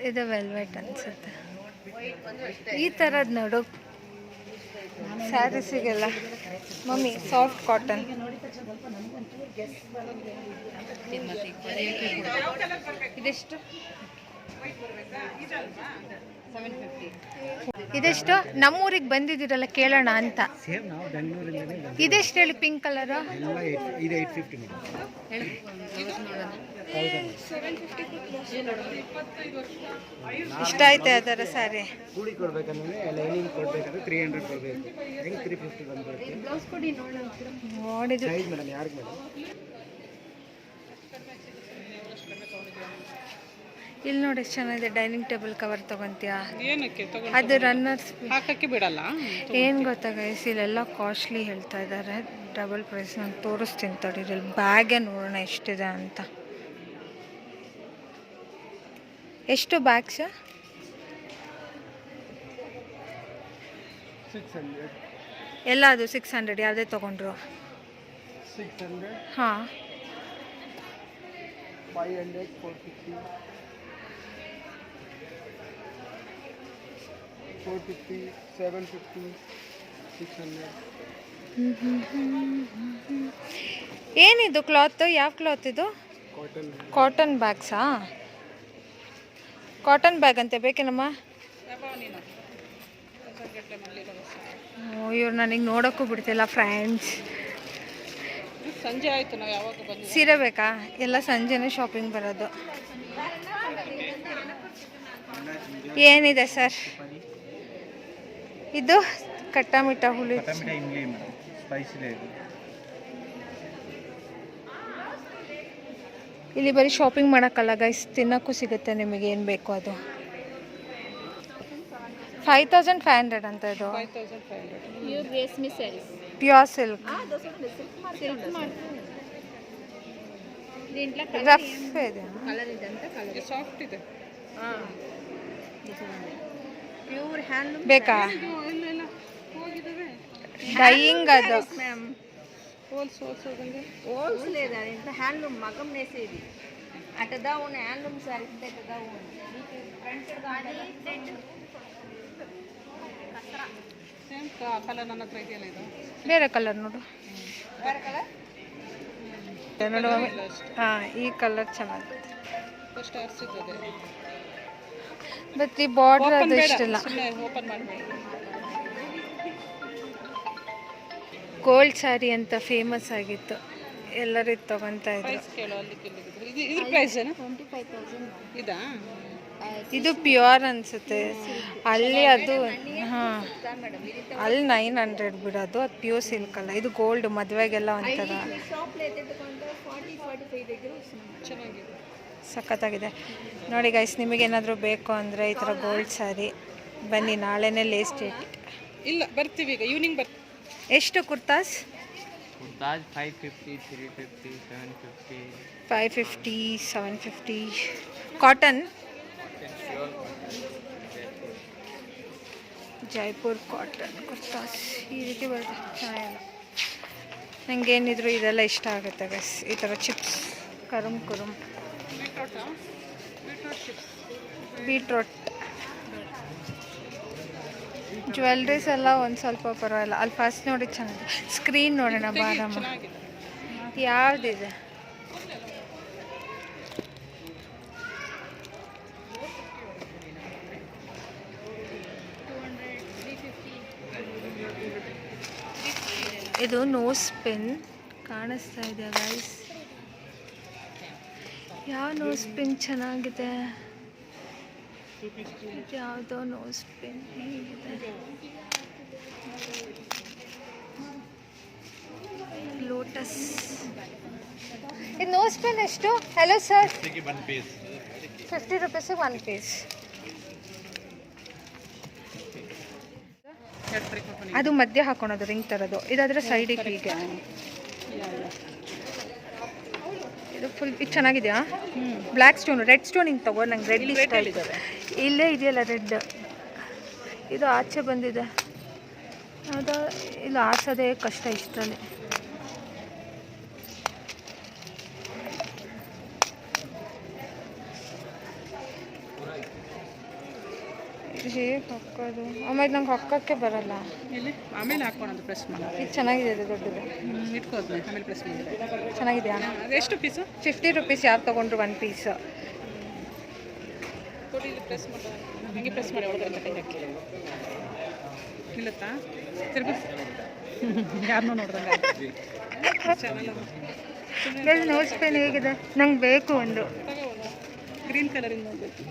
ಇದು ವೆಲ್ವೆಟ್ ಅನ್ಸುತ್ತೆ. ಈ ಥರದ್ದು ನೋಡು. ಸ್ಯಾರೀಸಿಗೆಲ್ಲ. ಮಮ್ಮಿ ಸಾಫ್ಟ್ ಕಾಟನ್ ಇದೆಷ್ಟು? ಇದೆಷ್ಟು? ನಮ್ಮೂರಿಗೆ ಬಂದಿದ್ದೀರಲ್ಲ ಕೇಳೋಣ ಅಂತ. ಇದೆಷ್ಟು ಹೇಳಿ ಪಿಂಕ್ ಕಲರು? ಇಷ್ಟ ಆಯ್ತು ಅದರ ಸ್ಯಾರಿ ಕೂಲಿ ಕೊಡ್ಬೇಕಂದ್ರೆ ಲೈನಿಂಗ್ ಕೊಡ್ಬೇಕಂದ್ರೆ ತ್ರೀ ಹಂಡ್ರೆಡ್ ಕೊಡಬೇಕು ಹೆಂಗೆ ತ್ರೀ ಫಿಫ್ಟಿ ಬಂದ್ಬಿಡುತ್ತೆ ನೋಡಿದ್ರು ಸೈಜ್ ಮೇಡಮ್ ಯಾರಿಗೆ ಮೇಡಮ್ ಇಲ್ಲಿ ನೋಡಿ ಎಷ್ಟು ಚೆನ್ನಾಗಿದೆ ಡೈನಿಂಗ್ ಟೇಬಲ್ ಕವರ್ ತಗೊಂತೀಯಾ? ಏನಕ್ಕೆ ಅದು ರನ್ನರ್ಸ್ ಹಾಕಕ್ಕೆ ಬಿಡಲ್ಲ? ಏನು ಗೊತ್ತಾ ಗೈಸ್ ಇಲ್ಲೆಲ್ಲ ಕಾಸ್ಟ್ಲಿ ಹೇಳ್ತಾ ಇದ್ದಾರೆ ಡಬಲ್ ಪ್ರೈಸ್ ನಾನು ತೋರಿಸ್ತೀನಿ ತಡೀರಿ ಇಲ್ಲಿ ಬ್ಯಾಗೇ ನೋಡೋಣ ಎಷ್ಟಿದೆ ಅಂತ. ಎಷ್ಟು ಬ್ಯಾಗ್ಸ್ ಸಿಕ್ಸ್ ಹಂಡ್ರೆಡ್ ಎಲ್ಲ ಅದು ಸಿಕ್ಸ್ ಹಂಡ್ರೆಡ್ ಯಾವುದೇ ತೊಗೊಂಡ್ರು? ಹಾಂ. Five hundred four fifty four fifty seven fifty six hundred ಏನಿದು ಕ್ಲಾತ್? ಯಾವ ಕ್ಲಾತ್ ಇದು? ಕಾಟನ್ ಕಾಟನ್ ಬ್ಯಾಗ್ಸಾ ಕಾಟನ್ ಬ್ಯಾಗ್ ಅಂತೆ ಬೇಕೇನಮ್ಮ? ಓ ಇವ್ರು ನನಗೆ ನೋಡೋಕ್ಕೂ ಬಿಡ್ತಿಲ್ಲ ಫ್ರೆಂಡ್ಸ್ ಸಂಜೆ ಆಯ್ತು ನಾವು ಯಾವಾಗ ಬಂದ್ವಿ? ಸೀರೆ ಬೇಕಾ? ಎಲ್ಲ ಸಂಜೆನೇ ಶಾಪಿಂಗ್ ಬರೋದು. ಏನಿದೆ ಸರ್? ಇದು ಕಟ್ಟಾಮಿಟ್ಟ ಹುಳಿ ಕಟ್ಟಾಮಿಟ್ಟ ಇಮ್ಲಿ ಮೇಡಮ್ ಸ್ಪೈಸಿಲೇ ಇದೆ ಇಲ್ಲಿ ಬರೀ ಶಾಪಿಂಗ್ ಮಾಡೋಕ್ಕಲ್ಲ ಗೈಸ್ ತಿನ್ನೋಕ್ಕೂ ಸಿಗುತ್ತೆ ನಿಮಗೆ ಏನು ಬೇಕು ಅದು ಫೈವ್ ತೌಸಂಡ್ ಫೈವ್ ಹಂಡ್ರೆಡ್ ಅಂತ ಇದು ಪ್ಯೂರ್ ಸಿಲ್ಕ್ ರಫ್ ಇದೆ ಸಾಫ್ಟ್ ಇದೆ ಪ್ಯೂರ್ ಹ್ಯಾಂಡ್ಲೂಮ್ ಬೇಕಾ? ಡೈಯಿಂಗ್ ಅದು. ಮ್ಯಾಮ್ ಹೋಲ್ಸ್ ಹೋಲ್ಸ್ ಹೋಲ್ಸ್ ಲೇದ ಇಂಥ ಹ್ಯಾಂಡ್ಲೂಮ್ ಮಗಮ್ ನೇಸೇದಿ ಅಟದ ಉನ್ ಹ್ಯಾಂಡ್ಲೂಮ್ ಸ್ಯಾರಿ ಬೇಕದ ಉನ್ ಫ್ರಂಟ್ ಸೇಮ್ ಕಲರ್ ನನ್ನ ಹತ್ರ ಇದೆಯಲ್ಲ ಇದು? ಬೇರೆ ಕಲರ್ ನೋಡು. ಬೇರೆ ಕಲರ್ ಹಾಂ ಈ ಕಲರ್ ಚೆನ್ನಾಗಿದೆ ಫಸ್ಟ್ ಅರ್ಸಿದ್ದದೆ ಮತ್ತೆ ಬಾರ್ಡರ್ ಅದು ಇಷ್ಟಲ್ಲ. ಗೋಲ್ಡ್ ಸ್ಯಾರಿ ಅಂತ ಫೇಮಸ್ ಆಗಿತ್ತು. ಎಲ್ಲರೂ ಇದು ತಗೊತಾ ಇದ್ರು. ಇದು ಪ್ಯೂರ್ ಅನ್ಸುತ್ತೆ. ಅಲ್ಲಿ ಅದು ಹಾಂ. ಅಲ್ಲಿ ನೈನ್ ಹಂಡ್ರೆಡ್ ಬಿಡೋದು ಅದು ಪ್ಯೂರ್ ಸಿಲ್ಕ್ ಅಲ್ಲ. ಇದು ಗೋಲ್ಡ್ ಮದುವೆಗೆಲ್ಲ ಒಂಥರ. ಸಖತ್ತಾಗಿದೆ. ನೋಡಿ ಗೈಸ್ ನಿಮಗೇನಾದರೂ ಬೇಕು ಅಂದರೆ ಈ ಥರ ಗೋಲ್ಡ್ ಸ್ಯಾರಿ ಬನ್ನಿ ನಾಳೆನೇ ಲೇಸ್ಟ್ ಡೇಟ್ ಇಲ್ಲ ಬರ್ತೀವಿ ಈಗ. ಈವ್ನಿಂಗ್ ಬರ್ ಎಷ್ಟು kurtas? Kurtas five fifty three fifty seven fifty five fifty seven fifty cotton Jaipur cotton kurtas ಈ ರೀತಿ ಬರುತ್ತೆ. ಚೆನ್ನಾಗಿಲ್ಲ. ನನಗೇನಿದ್ರು ಇದೆಲ್ಲ ಇಷ್ಟ ಆಗುತ್ತೆ ಗಸ್ ಈ ಥರ ಚಿಪ್ಸ್ ಕರುಮ್ ಕುರುಮ್. ಬೀಟ್ರೋಟ್. ಜ್ಯುವೆಲ್ರೀಸ್ ಎಲ್ಲ ಒಂದು ಸ್ವಲ್ಪ ಪರವಾಗಿಲ್ಲ. ಅಲ್ಲಿ ಫಸ್ಟ್ ನೋಡಿ ಚೆನ್ನಾಗಿದೆ. ಸ್ಕ್ರೀನ್ ನೋಡೋಣ ಬಾರಮ್ಮ. ಯಾವುದಿದೆ? ಇದು ನೋಸ್ ಪೆನ್ ಕಾಣಿಸ್ತಾ ಇದೆ ಗೈಸ್ ಯಾವ ನೋಸ್ ಪಿನ್ ಚೆನ್ನಾಗಿದೆ? ಇದು ಯಾವುದೋ ನೋಸ್ ಪಿನ್ ಹೇಗಿದೆ? ಲೋಟಸ್ ಇದು ನೋಸ್ ಪಿನ್ ಎಷ್ಟು? ಹಲೋ ಸರ್ ಫಿಫ್ಟಿ ರುಪೀಸಿಗೆ ಒನ್ ಪೀಸ್ ಅದು ಮಧ್ಯೆ ಹಾಕೊಳೋದು ರಿಂಗ್ ಥರದ್ದು ಇದಾದರೆ ಸೈಡಿಗೆ ಹೀಗೆ. ಫುಲ್ ಇದು ಚೆನ್ನಾಗಿದೆಯಾ? ಬ್ಲ್ಯಾಕ್ ಸ್ಟೋನ್ ರೆಡ್ ಸ್ಟೋನ್ ಹಿಂಗೆ ತಗೋ ನಂಗೆ ರೆಡ್ ಇಷ್ಟ ಇಲ್ಲೇ ಇದೆಯಲ್ಲ ರೆಡ್ ಇದು ಆಚೆ ಬಂದಿದೆ. ಅದು ಇಲ್ಲ ಆರ್ಸೋದೇ ಕಷ್ಟ ಇಷ್ಟರಲ್ಲಿ ಹೇಗೆ ಹಾಕೋದು ಆಮೇಲೆ ನಂಗೆ ಹಾಕೋಕ್ಕೆ ಬರಲ್ಲ ಇಲ್ಲಿ ಆಮೇಲೆ ಹಾಕ್ಕೊಳೋದು ಪ್ರೆಸ್ ಚೆನ್ನಾಗಿದೆ ದೊಡ್ಡದು ಆಮೇಲೆ ಪ್ರೆಸ್ ಎಷ್ಟು ಫಿಫ್ಟಿ ರುಪೀಸ್ ಯಾರು ತೊಗೊಂಡ್ರು ಒನ್ ಪೀಸ್ ಇಲ್ಲಿ ಪ್ರೆಸ್ ಮಾಡಿ ಯಾರನ್ನೂ ಪೆನ್ ಹೇಗಿದೆ ನಂಗೆ ಬೇಕು ಒಂದು ಗ್ರೀನ್ ಕಲರ್ ನೋಡಬೇಕು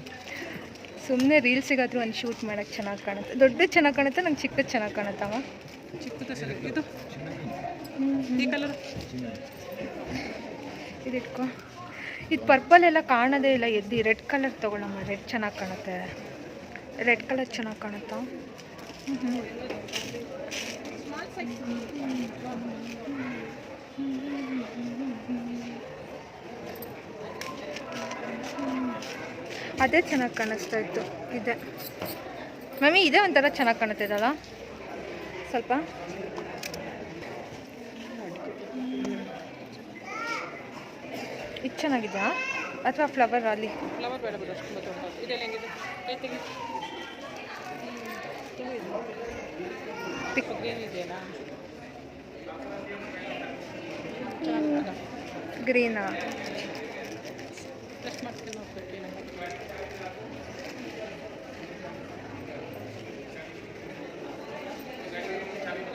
ಸುಮ್ಮನೆ ರೀಲ್ಸಿಗಾದ್ರೂ ಒಂದು ಶೂಟ್ ಮಾಡೋಕ್ಕೆ ಚೆನ್ನಾಗಿ ಕಾಣುತ್ತೆ. ದೊಡ್ಡದು ಚೆನ್ನಾಗಿ ಕಾಣುತ್ತೆ ನಂಗೆ ಚಿಕ್ಕದು ಚೆನ್ನಾಗಿ ಕಾಣುತ್ತಮ್ಮ. ಚಿಕ್ಕದು ಇದು? ಈ ಕಲರ್ ಇದಿಟ್ಕೊ. ಇದು ಪರ್ಪಲ್ ಎಲ್ಲ ಕಾಣೋದೇ ಇಲ್ಲ ಎದ್ದು. ರೆಡ್ ಕಲರ್ ತೊಗೊಳಮ್ಮ ರೆಡ್ ಚೆನ್ನಾಗಿ ಕಾಣುತ್ತೆ. ರೆಡ್ ಕಲರ್ ಚೆನ್ನಾಗಿ ಕಾಣುತ್ತಾ. ಅದೇ ಚೆನ್ನಾಗಿ ಕಾಣಿಸ್ತಾ ಇತ್ತು. ಇದೆ. ಮಮ್ಮಿ ಇದೇ ಒಂಥರ ಚೆನ್ನಾಗಿ ಕಾಣುತ್ತಿದ್ದಲ್ಲ ಸ್ವಲ್ಪ. ಇದು ಚೆನ್ನಾಗಿದೆಯಾ? ಅಥವಾ ಫ್ಲವರ್ ಅಲ್ಲಿ? ಫ್ಲವರ್ ಬೇಡ ಬಿಡು ಅಷ್ಟು ತುಂಬ ದೊಡ್ಡದು ಇದೆಲ್ಲ ಹೆಂಗಿದೆ ಕೈ ತೆಗಿ ಗ್ರೀನ್ ಇದೆಯಲ್ಲ ಗ್ರೀನಾ ಪ್ರೆಸ್ ಮಾಡ್ತೀನಿ ನೋಡ್ಬೇಕು ಏನಾಗುತ್ತೆ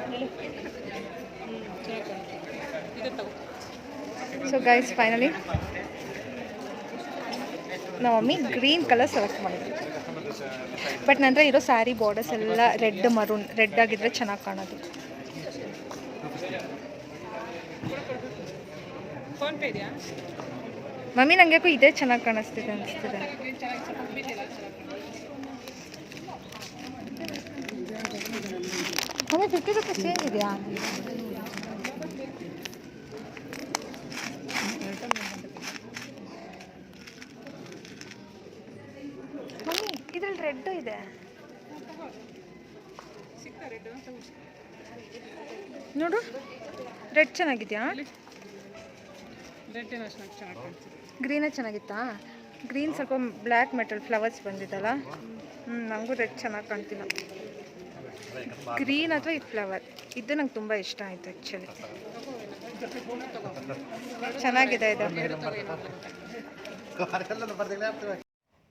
ಹ್ಞೂ ಚೆನ್ನಾಗಿ ಕಾಣುತ್ತೆ ಇದು ತಗೋ ಸೊ ಗೈಸ್ ಫೈನಲಿ ನಮ್ಮ ಮಮ್ಮಿ ಗ್ರೀನ್ ಕಲರ್ ಸೆಲೆಕ್ಟ್ ಮಾಡಿದ್ವಿ ಬಟ್ ನಂತರ ಇರೋ ಸ್ಯಾರಿ ಬಾರ್ಡರ್ಸ್ ಎಲ್ಲ ರೆಡ್ ಮರೂನ್ ರೆಡ್ ಆಗಿದ್ರೆ ಚೆನ್ನಾಗಿ ಕಾಣೋದು. ಇದೆಯಾ? ಮಮ್ಮಿ ನಂಗೆ ಯಾಕೋ ಇದೇ ಚೆನ್ನಾಗಿ ಕಾಣಿಸ್ತಿದೆ ಅನಿಸ್ತಿದೆ. ಮಮ್ಮಿ ಫಿಫ್ಟಿ ರುಪೀಸ್ ಏನಿದೆಯಾ? ಮಮ್ಮಿ ಇದ್ರಲ್ಲಿ ರೆಡ್ ಇದೆ. ನೋಡು, ರೆಡ್ ಚೆನ್ನಾಗಿದೆಯಾ? ಗ್ರೀನೇ ಚೆನ್ನಾಗಿತ್ತಾ? ಗ್ರೀನ್ ಸ್ವಲ್ಪ ಬ್ಲ್ಯಾಕ್ ಮೆಟಲ್ ಫ್ಲವರ್ಸ್ ಬಂದಿದ್ದಲ್ಲ ಹ್ಞೂ ನನಗೂ ರೆಡ್ ಚೆನ್ನಾಗಿ ಕಾಣ್ತಿಲ್ಲ. ಗ್ರೀನ್ ಅಥವಾ ಈ ಫ್ಲವರ್? ಇದು ನಂಗೆ ತುಂಬ ಇಷ್ಟ ಆಯ್ತು ಆ್ಯಕ್ಚುಲಿ ಚೆನ್ನಾಗಿದೆ ಇದು.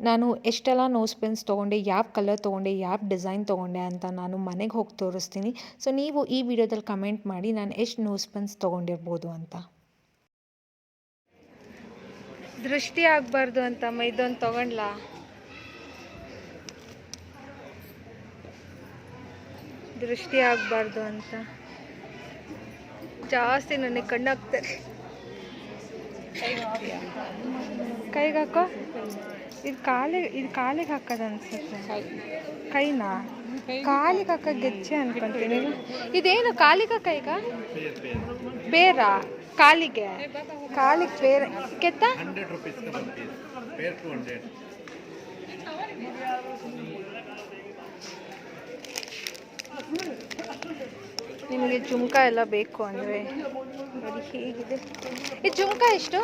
ನಾನು ಎಷ್ಟೆಲ್ಲ ನೋಸ್ ಪೆನ್ಸ್ ತೊಗೊಂಡೆ, ಯಾವ ಕಲರ್ ತೊಗೊಂಡೆ, ಯಾವ ಡಿಸೈನ್ ತೊಗೊಂಡೆ ಅಂತ ನಾನು ಮನೆಗೆ ಹೋಗಿ ತೋರಿಸ್ತೀನಿ. ಸೊ ನೀವು ಈ ವಿಡಿಯೋದಲ್ಲಿ ಕಮೆಂಟ್ ಮಾಡಿ ನಾನು ಎಷ್ಟು ನೋಸ್ ಪೆನ್ಸ್ ತೊಗೊಂಡಿರ್ಬೋದು ಅಂತ. ದೃಷ್ಟಿ ಆಗಬಾರ್ದು ಅಂತ ಇದೊಂದು ತೊಗೊಂಡ್ಲಾ? ದೃಷ್ಟಿ ಆಗಬಾರ್ದು ಅಂತ. ಜಾಸ್ತಿ ನನಗೆ ಕಣ್ಣಾಗ್ತಾರೆ ಕೈಗಾಕೋ ಇದು ಕಾಲಿಗೆ ಇದು ಕಾಲಿಗೆ ಹಾಕೋದು ಅನ್ಸುತ್ತೆ. ಕೈನಾ? ಕಾಲಿಕಾಕ ಗೆಜ್ಜೆ ಅನ್ಕೊಂತೀನಿ. ಇದೇನು ಕಾಲಿಗೆ ಈಗ ಬೇರ? ಕಾಲಿಗೆ? ಕಾಲಿಗೆ ಬೇರೆ. ಕೆತ್ತ? ನಿಮಗೆ ಜುಮ್ಕ ಎಲ್ಲ ಬೇಕು ಅಂದರೆ. ಹೀಗಿದೆ ಹೇಗಿದೆ. ಈ ಜುಮ್ಕ ಎಷ್ಟು?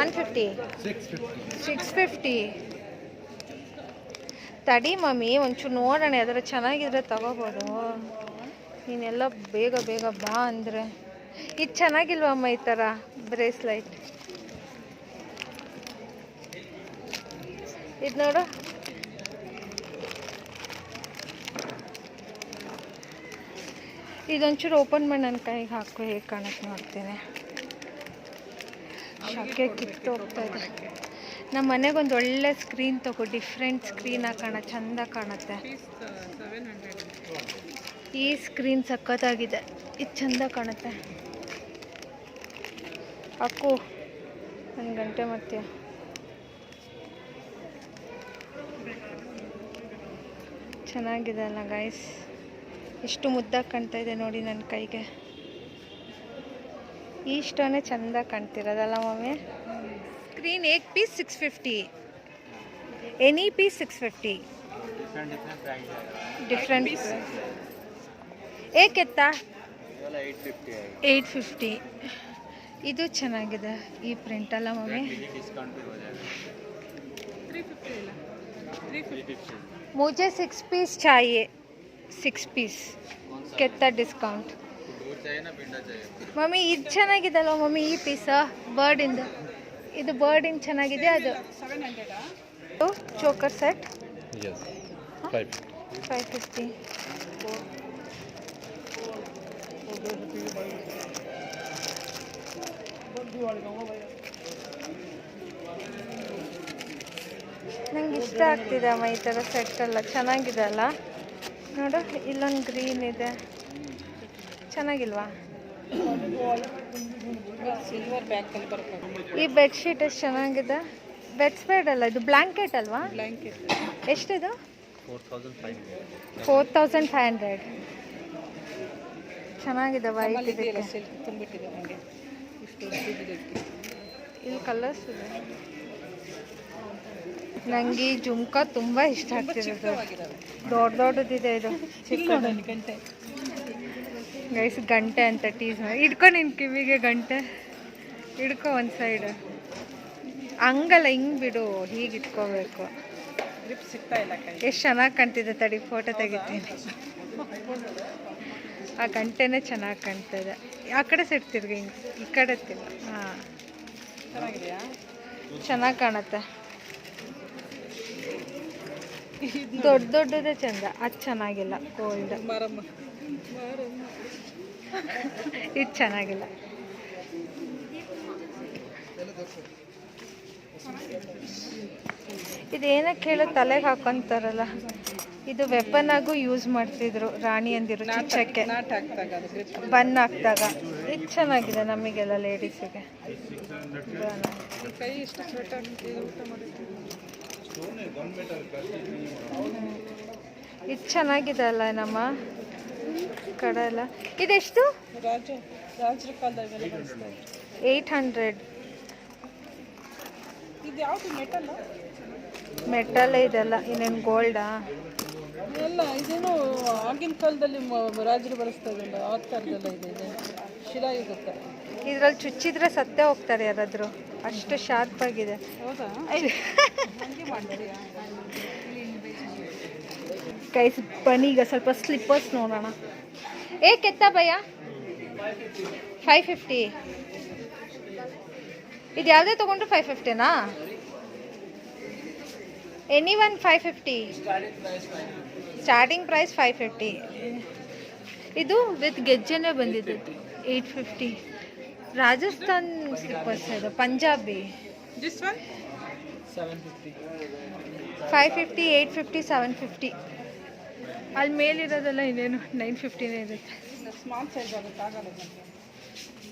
ಒನ್ ಫಿಫ್ಟಿ ಸಿಕ್ಸ್ ಫಿಫ್ಟಿ ತಡಿ ಮಮ್ಮಿ, ಒಂಚೂರು ನೋಡೋಣ, ಅದರ ಚೆನ್ನಾಗಿದ್ರೆ ತಗೋಬೋದು. ನೀನೆಲ್ಲ ಬೇಗ ಬೇಗ ಬಾ ಅಂದರೆ. ಇದು ಚೆನ್ನಾಗಿಲ್ವಮ್ಮ ಈ ಥರ ಬ್ರೇಸ್ಲೈಟ್? ಇದು ನೋಡು. ಇದೊಂಚೂರು ಓಪನ್ ಮಾಡಿ ನನ್ನ ಕೈಗೆ ಹಾಕು, ಹೇಗೆ ಕಾಣಕ್ಕೆ ನೋಡ್ತೀನಿ. ಶಕೆ ಕಿತ್ತು ಹೋಗ್ತಾ ಇದೆ. ನಮ್ಮ ಮನೆಗೆ ಒಂದು ಒಳ್ಳೆ ಸ್ಕ್ರೀನ್ ತಗೋ ಡಿಫ್ರೆಂಟ್ ಸ್ಕ್ರೀನ್ ಹಾಕೋಣ ಚಂದ ಕಾಣುತ್ತೆ. ಈ ಸ್ಕ್ರೀನ್ ಸಖತ್ತಾಗಿದೆ. ಇದು ಚಂದ ಕಾಣುತ್ತೆ. ಅಕ್ಕು, ಒಂದು ಗಂಟೆ ಮತ್ತೆ. ಚೆನ್ನಾಗಿದೆ ಅಲ್ಲ ಗಾಯ್ಸ್ ಎಷ್ಟು ಮುದ್ದಾಗಿ ಕಾಣ್ತಾ ಇದೆ ನೋಡಿ ನನ್ನ ಕೈಗೆ. ಈ ಸ್ಟೋನೇ ಚಂದ ಕಾಣ್ತಿರೋದಲ್ಲ ಮಮ್ಮಿ? ಸ್ಕ್ರೀನ್ ಏಕ್ piece six fifty any piece six fifty different ಏಕೆತ್ತಾ eight fifty ಇದು ಚೆನ್ನಾಗಿದೆ ಈ ಪ್ರಿಂಟ್ ಅಲ್ಲ ಮಮ್ಮಿ. ಮುಜೆ ಸಿಕ್ಸ್ ಪೀಸ್ ಚಾಯಿ. ಸಿಕ್ಸ್ ಪೀಸ್ ಕೆತ್ತ ಡಿಸ್ಕೌಂಟ್ ಮಮ್ಮಿ ಇದು ಚೆನ್ನಾಗಿದಲ್ಲ ಮಮ್ಮಿ ಈ ಪೀಸ ಬರ್ಡಿಂದ ಇದು. ಬರ್ಡಿಂದ ಚೆನ್ನಾಗಿದೆ ಅದು. ಚೋಕರ್ ಸೆಟ್ ಫೈವ್ ಫಿಫ್ಟಿ ನಂಗೆ ಇಷ್ಟ ಆಗ್ತಿದೆ ಅಮ್ಮ ಈ ಥರ ಸೆಟ್ ಎಲ್ಲ. ಚೆನ್ನಾಗಿದೆ ಅಲ್ಲ? ನೋಡು ಇಲ್ಲೊಂದು ಗ್ರೀನ್ ಇದೆ. ಚೆನ್ನಾಗಿಲ್ವಾ? ಈ ಬೆಡ್ಶೀಟ್ ಎಷ್ಟು ಚೆನ್ನಾಗಿದೆ? ಬೆಡ್ಸ್ಬೇಡ್ ಅಲ್ಲ ಇದು ಬ್ಲ್ಯಾಂಕೆಟ್ ಅಲ್ವಾ? ಎಷ್ಟಿದು? ಫೋರ್ ತೌಸಂಡ್ ಫೈವ್ ಹಂಡ್ರೆಡ್ ಚೆನ್ನಾಗಿದೆ ವೈಟ್ ಇಲ್ಲಿ ಕಲರ್ಸ್ ಇದೆ. ನಂಗೆ ಈ ಜುಮ್ಕಾ ತುಂಬ ಇಷ್ಟ ಆಗ್ತಿದೆ ದೊಡ್ಡ ದೊಡ್ಡದಿದೆ ಇದು. ಚಿಕ್ಕ ಗಂಟೆ. ಗೈಸ್ ಗಂಟೆ ಅಂತ ಟೀಸ್ ಮಾಡಿ. ಇಡ್ಕೊ ನಿನ್ನ ಕಿವಿಗೆ ಗಂಟೆ. ಹಿಡ್ಕೊ ಒಂದು ಸೈಡ್ ಹಂಗಲ್ಲ ಹಿಂಗೆ ಬಿಡು ಹೀಗೆ ಇಟ್ಕೋಬೇಕು. ಎಷ್ಟ್ ಚೆನ್ನಾಗಿ ಕಾಣ್ತಿದೆ ತಡಿ ಫೋಟೋ ತೆಗಿತೀನಿ. ಆ ಗಂಟೆನೇ ಚೆನ್ನಾಗಿ ಕಾಣ್ತದೆ. ಆ ಕಡೆ ಸಿಡ್ತಿರ್ಗಿ ಹಿಂಗೆ ಈ ಕಡೆ ತಿರ್ಗಿ ಹಾಂ. ಚೆನ್ನಾಗಿ ಕಾಣುತ್ತೆ. ದೊಡ್ಡ ದೊಡ್ಡದೇ ಚಂದ ಅದು ಚೆನ್ನಾಗಿಲ್ಲ ಕೋಲ್ಡ್ ಮಾರಮ್ಮ. ಇದು ಚೆನ್ನಾಗಿಲ್ಲ. ಇದು ಏನಕ್ಕೆ ಹೇಳೋ ತಲೆಗೆ ಹಾಕೊಂತಾರಲ್ಲ. ಇದು ವೆಪನ್ ಆಗು ಯೂಸ್ ಮಾಡ್ತಿದ್ರು ರಾಣಿ ಅಂದಿರು ಚುಚ್ಚಕ್ಕೆ. ಬನ್ ಹಾಕ್ದಾಗ ಇದು ಚೆನ್ನಾಗಿದೆ ನಮಗೆಲ್ಲ ಲೇಡೀಸಿಗೆ ಇದು ಚೆನ್ನಾಗಿದೆ ಅಲ್ಲ ನಮ್ಮ ಕಡೆ ಎಲ್ಲ ಇದೆಷ್ಟು. ಏಯ್ಟ್ ಹಂಡ್ರೆಡ್ ಮೆಟಲ್ ಇದೆಲ್ಲ. ಇನ್ನೇನು ಗೋಲ್ಡಾ ಎಲ್ಲ ಇದೇನು ಆಗಿನ ಕಾಲದಲ್ಲಿ ರಾಜರು ಬಳಸ್ತಾ ಇದ್ರಲ್ಲ ಆ ಥರದ್ದೆಲ್ಲ ಇದೆ ಶಿಲ ಶಿಲಾಯುಗ ಥರ ಇದ್ರಲ್ಲಿ ಚುಚ್ಚಿದ್ರೆ ಸತ್ತೇ ಹೋಗ್ತಾರೆ ಯಾರಾದರೂ. ಅಷ್ಟು ಶಾರ್ಪ್ ಆಗಿದೆ. ಹೌದಾ? ಬನ್ನಿ ಈಗ ಸ್ವಲ್ಪ ಸ್ಲಿಪ್ಪರ್ಸ್ ನೋಡೋಣ. ಏ ಕೆತ್ತ ಭಯ ಫೈವ್ ಫಿಫ್ಟಿ ಇದು ಯಾವುದೇ ತೊಗೊಂಡ್ರು five ಫಿಫ್ಟಿನಾ any one five fifty starting price five fifty ಇದು ವಿತ್ ಗೆಜ್ಜೆನೇ ಬಂದಿದ್ದು. ಏಯ್ಟ್ ಫಿಫ್ಟಿ ರಾಜಸ್ಥಾನ್ ಸ್ಲಿಪ್ಪರ್ಸ್ ಇದು Punjabi. Five fifty eight fifty seven fifty ಅಲ್ಲಿ ಮೇಲಿರೋದೆಲ್ಲ ಇನ್ನೇನು ನೈನ್ ಫಿಫ್ಟಿನೇ ಇರುತ್ತೆ.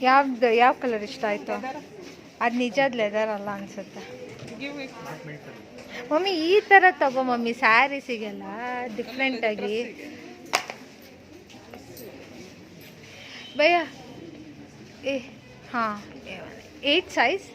ಯಾವ್ದು ಯಾವ ಕಲರ್ ಇಷ್ಟ ಆಯಿತು? ಅದು ನಿಜದ ಲೆದರ್ ಅಲ್ಲ ಅನಿಸುತ್ತೆ. ಮಮ್ಮಿ ಈ ಥರ ತಗೋ ಮಮ್ಮಿ ಸ್ಯಾರೀಸಿಗೆಲ್ಲ ಡಿಫ್ರೆಂಟಾಗಿ ಭಯ. ಏ ಹಾಂ. Eight size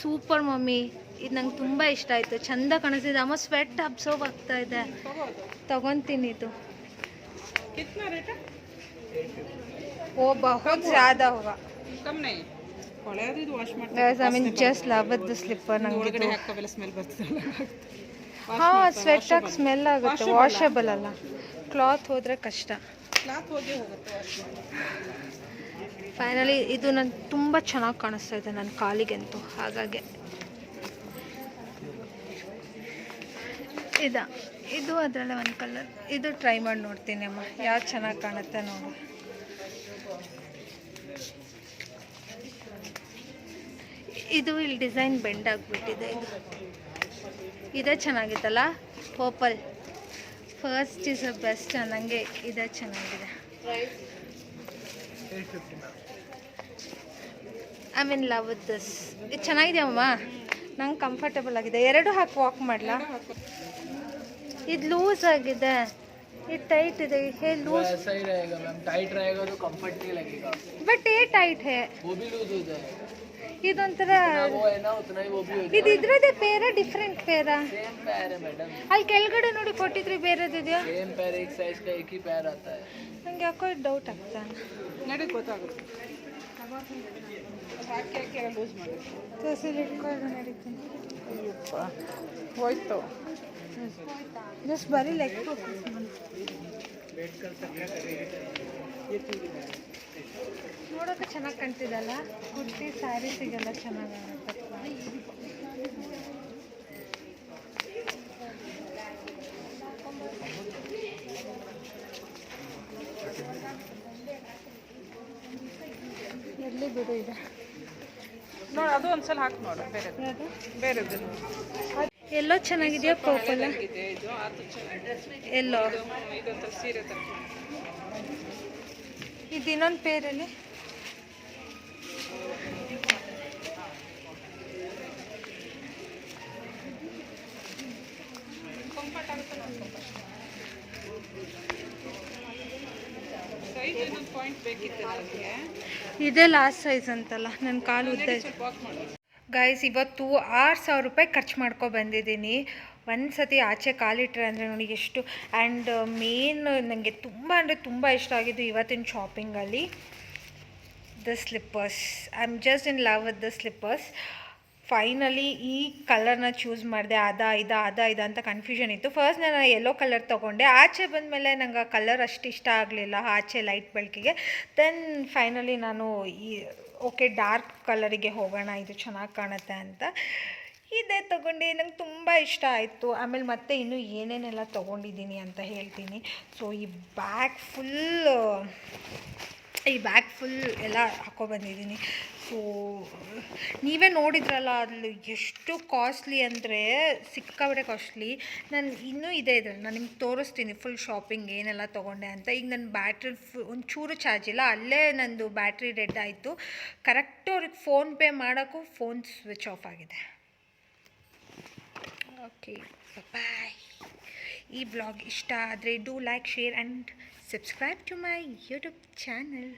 super mummy. ಇದು ನಂಗೆ ತುಂಬ ಇಷ್ಟ ಆಯಿತು. ಚಂದ ಕಾಣಿಸ್ತಿದೆ. ಅಮ್ಮ ಸ್ವೆಟ್ ಅಬ್ಸರ್ವ್ ಆಗ್ತಾ ಇದೆ. ತಗೊತೀನಿ ಇದು. ಓ ಬಹುತ್ ಜ್ಯಾದ ಐ ಮೀನ್ ಜಸ್ಟ್ ಲಾಭದ ಸ್ಲಿಪ್ಪರ್ ನಂಗೆ ಹಾಂ ಸ್ವೆಟ್ ಆಗಿ ಸ್ಮೆಲ್ ಆಗುತ್ತೆ. ವಾಷೇಬಲ್ ಅಲ್ಲ. ಕ್ಲಾತ್ ಹೋದರೆ ಕಷ್ಟ. ಕ್ಲಾತ್ ಫೈನಲಿ ಇದು ನನ್ ತುಂಬ ಚೆನ್ನಾಗಿ ಕಾಣಿಸ್ತಾ ಇದೆ ನನ್ನ ಕಾಲಿಗಂತೂ, ಹಾಗಾಗಿ. ಇದ, ಇದು ಅದರಲ್ಲೇ ಒಂದು ಕಲರ್ ಇದು ಟ್ರೈ ಮಾಡಿ ನೋಡ್ತೀನಿ ಅಮ್ಮ, ಯಾವ್ದು ಚೆನ್ನಾಗಿ ಕಾಣುತ್ತೆ ನೋಡು. ಇದು ಇಲ್ಲಿ ಡಿಸೈನ್ ಬೆಂಡ್ ಆಗಿಬಿಟ್ಟಿದೆ ಇದು. ಇದೇ ಚೆನ್ನಾಗಿತ್ತಲ್ಲ? People first is a best ಅನ್ನಂಗೆ ಇದೇ ಚೆನ್ನಾಗಿದೆ. I mean love with this ಇದು ಚೆನ್ನಾಗಿದೆಯಮ್ಮ ನಂಗೆ ಕಂಫರ್ಟಬಲ್ ಆಗಿದೆ ಎರಡು ಹಾಕಿ ವಾಕ್ ಮಾಡಲಾ ಇದು ಲೂಸ್ ಆಗಿದೆ ಇದು ಟೈಟ್ ಇದೆ ಹೇ ಲೂಸ್ सही रहेगा मैम टाइट रहेगा तो कंफर्ट नहीं लगेगा ಬಟ್ ಏ ಟೈಟ್ ಹೇ वो भी लूज हो जाएगा ಇದೊಂಥರ वो है ना उतना ही वो भी हो ಇದು ಇದ್ರದ್ದೇ ಪೇರ ಡಿಫ್ರೆಂಟ್ ಪೇರ सेम पैर है मैडम ಅಲ್ಲಿ ಕೆಳಗಡೆ ನೋಡಿ ಕೊಟ್ಟಿದ್ರಿ ಬೇರೆದಿದೆಯಾ सेम पैर एक साइज का एक ही पैर आता है ನಂಗೆ ಯಾಕೋ ಡೌಟ್ ಆಗ್ತಾ ನಡಿ ಗೊತ್ತಾಗುತ್ತೆ ಅಯ್ಯಪ್ಪ ಹೋಯ್ತು ಜಸ್ಟ್ ಬರೀ ಲೆಕ್ಕ ನೋಡೋಕೆ ಚೆನ್ನಾಗಿ ಕಾಣ್ತಿದ್ದಲ್ಲ ಕುರ್ತಿ ಸ್ಯಾರಿ ಸಿಗಲ್ಲ ಚೆನ್ನಾಗಿ ಎಲ್ಲಿ ಬಿಡು ಇದೆ ನೋಡಿ ಅದು ಒಂದ್ಸಲ ಹಾಕಿ ನೋಡು ಬೇರೆ ಬೇರೆದು ಎಲ್ಲೋ ಚೆನ್ನಾಗಿದೆಯಾ ಪರ್ಪಲ್? ಎಲ್ಲೋ? ಸೀರೆ ಇದು ಇನ್ನೊಂದು ಪೇರಲ್ಲಿ. ಸೈಜ್ ಇನ್ನೊಂದು ಪಾಯಿಂಟ್ ಬೇಕಿತ್ತು ನನಗೆ ಇದೇ ಲಾಸ್ಟ್ ಸೈಜ್ ಅಂತಲ್ಲ ನನ್ನ ಕಾಲು ಉದ್ದ ಗೈಸ್ ಇವತ್ತು ಆರು ಸಾವಿರ ರೂಪಾಯಿ ಖರ್ಚು ಮಾಡ್ಕೊ ಬಂದಿದ್ದೀನಿ. ಒಂದು ಸತಿ ಆಚೆ ಕಾಲಿಟ್ರೆ ಅಂದರೆ ನೋಡಿ ಎಷ್ಟು. ಆ್ಯಂಡ್ ಮೇನ್ ನನಗೆ ತುಂಬ ಅಂದರೆ ತುಂಬ ಇಷ್ಟ ಆಗಿದ್ದು ಇವತ್ತಿನ ಶಾಪಿಂಗಲ್ಲಿ the slippers I am just in love with the slippers finally ಈ ಕಲರ್ನ ಚೂಸ್ ಮಾಡಿದೆ, ಅದ, ಇದ ಅದ, ಇದ ಅಂತ ಕನ್ಫ್ಯೂಷನ್ ಇತ್ತು. ಫಸ್ಟ್ ನಾನು ಯೆಲ್ಲೋ ಕಲರ್ ತೊಗೊಂಡೆ. ಆಚೆ ಬಂದಮೇಲೆ ನಂಗೆ ಆ ಕಲರ್ ಅಷ್ಟು ಇಷ್ಟ ಆಗಲಿಲ್ಲ, ಆಚೆ ಲೈಟ್ ಬೆಳಕಿಗೆ ದೆನ್ ಫೈನಲಿ ನಾನು ಈ ಓಕೆ ಡಾರ್ಕ್ ಕಲರಿಗೆ ಹೋಗೋಣ, ಇದು ಚೆನ್ನಾಗಿ ಕಾಣುತ್ತೆ ಅಂತ ಇದೇ ತೊಗೊಂಡು. ನಂಗೆ ತುಂಬ ಇಷ್ಟ ಆಯಿತು. ಆಮೇಲೆ ಮತ್ತೆ ಇನ್ನೂ ಏನೇನೆಲ್ಲ ತೊಗೊಂಡಿದ್ದೀನಿ ಅಂತ ಹೇಳ್ತೀನಿ. ಸೊ ಈ ಬ್ಯಾಗ್ ಫುಲ್ ಈ ಬ್ಯಾಗ್ ಫುಲ್ ಎಲ್ಲ ಹಾಕೊಬಂದಿದ್ದೀನಿ ಸೊ ನೀವೇ ನೋಡಿದ್ರಲ್ಲ, ಅಲ್ಲಿ ಎಷ್ಟು ಕಾಸ್ಟ್ಲಿ ಅಂದರೆ ಸಿಕ್ಕಾಬಿಟ್ಟೆ ಕಾಸ್ಟ್ಲಿ ನಾನು ಇನ್ನೂ ಇದೆ ಇದ್ರಲ್ಲಿ, ನಾನು ನಿಮ್ಗೆ ತೋರಿಸ್ತೀನಿ ಫುಲ್ ಶಾಪಿಂಗ್ ಏನೆಲ್ಲ ತೊಗೊಂಡೆ ಅಂತ. ಈಗ ನನ್ನ ಬ್ಯಾಟ್ರಿ ಫು ಒಂಚೂರು ಚಾರ್ಜ್ ಇಲ್ಲ, ಅಲ್ಲೇ ನಂದು ಬ್ಯಾಟ್ರಿ ಡೆಡ್ ಆಯಿತು. ಕರೆಕ್ಟು ಅವ್ರಿಗೆ ಫೋನ್ಪೇ ಮಾಡೋಕ್ಕೂ ಫೋನ್ ಸ್ವಿಚ್ ಆಫ್ ಆಗಿದೆ. ಓಕೆ ಬಾಯ್ ಈ ಬ್ಲಾಗ್ ಇಷ್ಟ ಆದರೆ do like share and subscribe to my YouTube channel